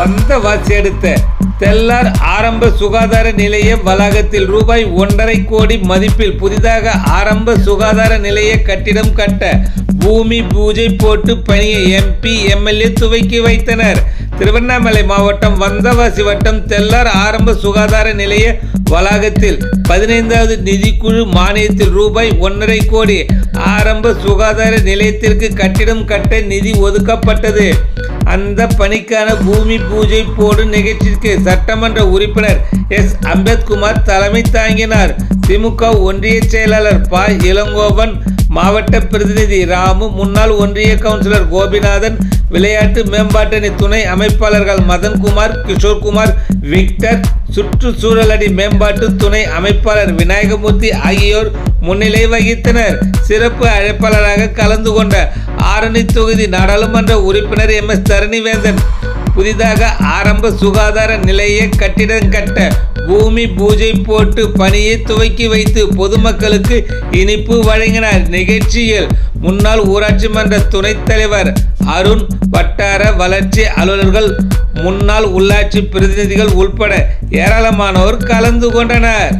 வந்தவாசி எடுத்த. தெல்லார் ஆரம்ப சுகாதார நிலைய வளாகத்தில் ரூபாய் ஒன்றரை கோடி மதிப்பில் புதிதாக ஆரம்ப சுகாதார நிலைய கட்டிடம் கட்ட பூமி பூஜை போட்டு பணியை எம்பி எம்எல்ஏ துவக்கி வைத்தனர். திருவண்ணாமலை மாவட்டம் வந்தவாசி வட்டம் தெல்லார் ஆரம்ப சுகாதார நிலைய வளாகத்தில் பதினைந்தாவது நிதிக்குழு மானியத்தில் ரூபாய் ஒன்றரை கோடி ஆரம்ப சுகாதார நிலையத்திற்கு கட்டிடம் கட்ட நிதி ஒதுக்கப்பட்டது. அந்த பணிக்கான பூமி பூஜை போடும் நிகழ்ச்சிக்கு சட்டமன்ற உறுப்பினர் எஸ். அம்பேத்குமார் தலைமை தாங்கினார். திமுக ஒன்றிய செயலாளர் ப. இளங்கோவன் மாவட்ட பிரதிநிதி ராமு முன்னாள் ஒன்றிய கவுன்சிலர் கோபிநாதன் விளையாட்டு மேம்பாட்டணி துணை அமைப்பாளர்கள் மதன்குமார் கிஷோர்குமார் விக்டர் சுற்றுச்சூழலடி மேம்பாட்டு துணை அமைப்பாளர் விநாயகமூர்த்தி ஆகியோர் முன்னிலை வகித்தனர். சிறப்பு அழைப்பாளராக கலந்து கொண்ட ஆரணி தொகுதி நாடாளுமன்ற உறுப்பினர் எம். எஸ். தரணிவேந்தன் புதிதாக ஆரம்ப சுகாதார நிலைய கட்டிடம் கட்ட பூமி பூஜை போட்டு பணியை துவக்கி வைத்து பொதுமக்களுக்கு இனிப்பு வழங்கினார். நிகழ்ச்சியில் முன்னாள் ஊராட்சி மன்ற துணைத் தலைவர் அருண் வட்டார வளர்ச்சி அலுவலர்கள் முன்னாள் உள்ளாட்சி பிரதிநிதிகள் உள்பட ஏராளமானோர் கலந்து கொண்டனர்.